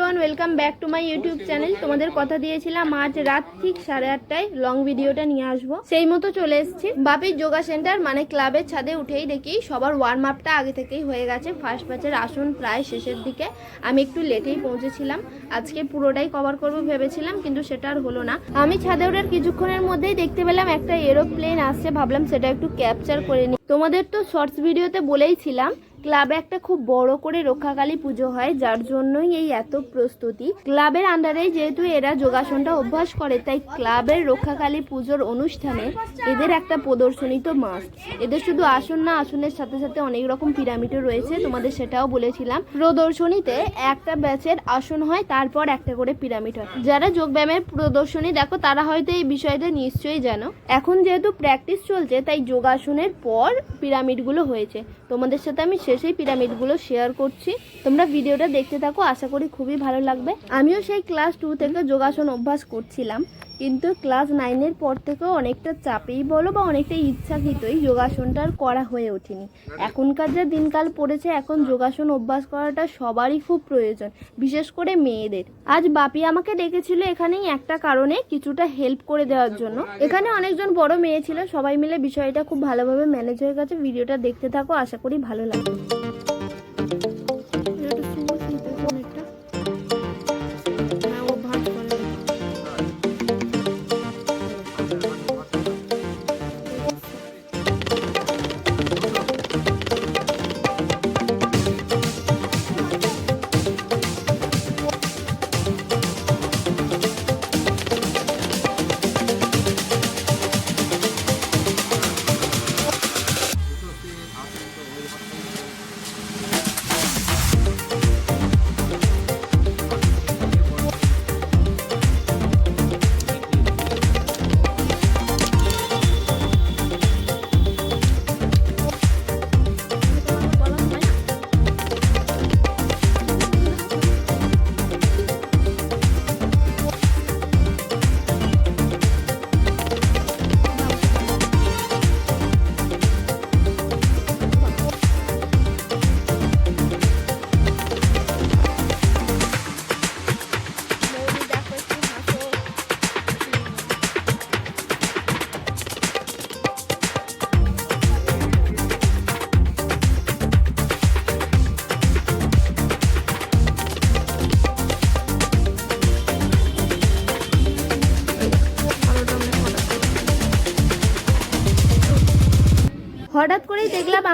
Everyone welcome back to my YouTube channel তোমাদের কথা দিয়েছিলাম আজ রাত ঠিক সাড়ে আটটায় লং ভিডিওটা নিয়ে আসব। সেই মতো চলে এসেছি। বাপির যোগা সেন্টার মানে ক্লাবের ছাদে উঠেই দেখি সবার ওয়ার্ম আপটা আগে থেকেই হয়ে গেছে। ফার্স্ট ব্যাচের আসন প্রায় শেষের দিকে। আমি একটু লেটেই পৌঁছেছিলাম। আজকে পুরোটাই কভার করব ভেবেছিলাম, কিন্তু সেটা আর হলো না। আমি ছাদে ওঠার কিছুক্ষণের মধ্যেই দেখতে পেলাম একটা এরোপ্লেন আসছে। ভাবলাম সেটা একটু ক্যাপচার করে নিই তোমাদের তো শর্টস ভিডিওতে বলেইছিলাম ক্লাবে একটা খুব বড় করে রক্ষাকালী পুজো হয়, যার জন্যই এই এত প্রস্তুতি। ক্লাবের আন্ডারে যেহেতু এরা যোগাসনটা অভ্যাস করে, তাই ক্লাবের রক্ষাকালী পুজোর অনুষ্ঠানে এদের একটা প্রদর্শনী তো মাস্ট এদের শুধু আসন না, আসনের সাথে সাথে অনেক রকম পিরামিডও রয়েছে, তোমাদের সেটাও বলেছিলাম। প্রদর্শনীতে একটা ব্যাচের আসন হয়, তারপর একটা করে পিরামিড হয়। যারা যোগব্যায়ামের প্রদর্শনী দেখো, তারা হয়তো এই বিষয়টা নিশ্চয়ই জানো। এখন যেহেতু প্র্যাকটিস চলছে, তাই যোগাসনের পর পিরামিডগুলো হয়েছে। তোমাদের সাথে আমি শেষেই পিরামিডগুলো শেয়ার করছি। তোমরা ভিডিওটা দেখতে থাকো, আশা করি খুবই ভালো লাগবে। আমিও সেই ক্লাস টু থেকে যোগাসন অভ্যাস করছিলাম, কিন্তু ক্লাস নাইনের পর থেকেও অনেকটা চাপেই বলো বা অনেকটা ইচ্ছাকৃতই যোগাসনটা আর করা হয়ে ওঠেনি। এখনকার যা দিনকাল পড়েছে, এখন যোগাসন অভ্যাস করাটা সবারই খুব প্রয়োজন, বিশেষ করে মেয়েদের। আজ বাপি আমাকে ডেকেছিল এখানেই একটা কারণে কিছুটা হেল্প করে দেওয়ার জন্য। এখানে অনেকজন বড় মেয়ে ছিল, সবাই মিলে বিষয়টা খুব ভালোভাবে ম্যানেজ হয়ে গেছে। ভিডিওটা দেখতে থাকো, আশা করি ভালো লাগবে। Thank you.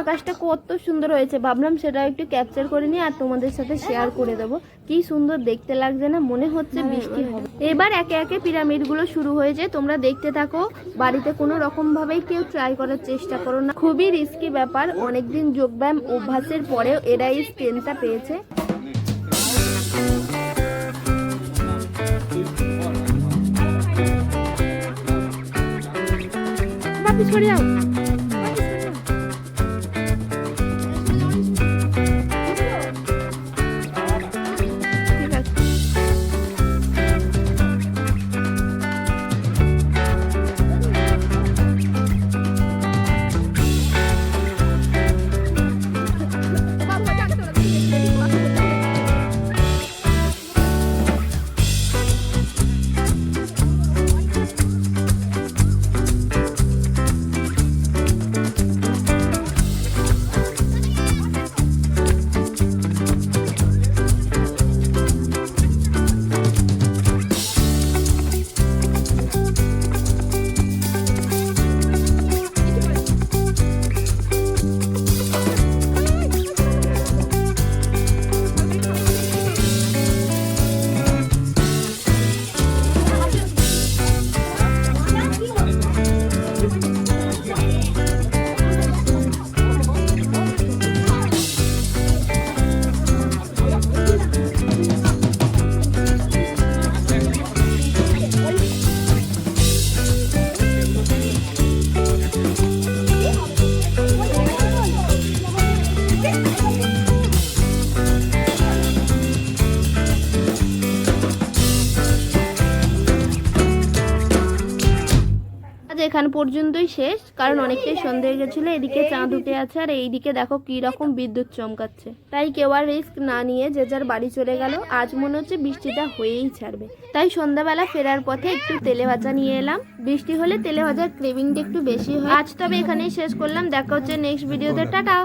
আকাশটা কত সুন্দর হয়েছে। ভাবলাম সেটা একটু ক্যাপচার করে নিয়ে আর তোমাদের সাথে শেয়ার করে দেবো। কি সুন্দর দেখতে লাগছে না মনে হচ্ছে বৃষ্টি হবে। এবার একে একে পিরামিডগুলো শুরু হয়েছে তোমরা দেখতে থাকো বাড়িতে কোনো রকম ভাবেই কেউ ট্রাই করার চেষ্টা করো না। খুবই রিস্কি ব্যাপার অনেকদিন যোগব্যায়াম অভ্যাসের পরেও এরা এই স্ট্রেনটা পেয়েছে। সরে যাও। এখান পর্যন্তই শেষ কারণ অনেকটাই সন্ধে হয়ে গেছিল এদিকে চাঁদ উঠে আছে আর এইদিকে দেখো কি রকম বিদ্যুৎ চমকাচ্ছে। তাই কেউ আর রিস্ক না নিয়ে যে যার বাড়ি চলে গেল আজ মনে হচ্ছে বৃষ্টিটা হয়েই ছাড়বে। তাই সন্ধ্যাবেলা ফেরার পথে একটু তেলে ভাজা নিয়ে এলাম। বৃষ্টি হলে তেলে ভাজার ক্রেভিংটা একটু বেশি হয়। আজ তবে এখানেই শেষ করলাম দেখা হচ্ছে নেক্সট ভিডিওতে টাটা!